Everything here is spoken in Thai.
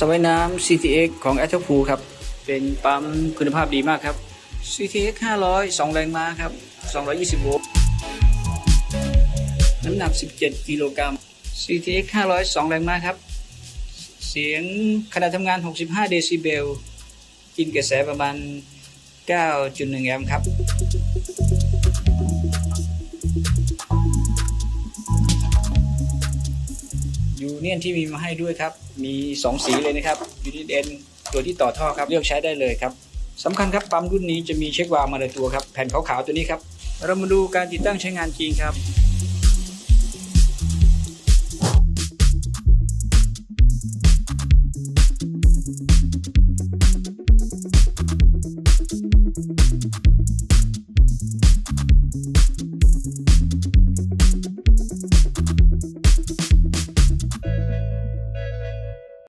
ระว่ายน้ำ CTX ของ a t o p o o ครับ เป็นปั๊มคุณภาพดีมากครับ CTX 500 2 แรงม้าครับ 220 โวลต์น้ำหนัก 17 กิโลกรัม CTX 500 2 แรงม้าครับ เสียงขณะทำงาน 65 เดซิเบล กินกระแสประมาณ 9.1 แอมป์ครับ ยูเนียนที่มีมาให้ด้วยครับ มี 2 สีเลยนะครับยูนิตเอ็นตัวที่ต่อท่อครับเลือกใช้ได้เลยครับสำคัญครับปั๊มรุ่นนี้จะมีเช็ควาล์วมาในตัวครับแผ่นขาวๆตัวนี้ครับเรามาดูการติดตั้งใช้งานจริงครับ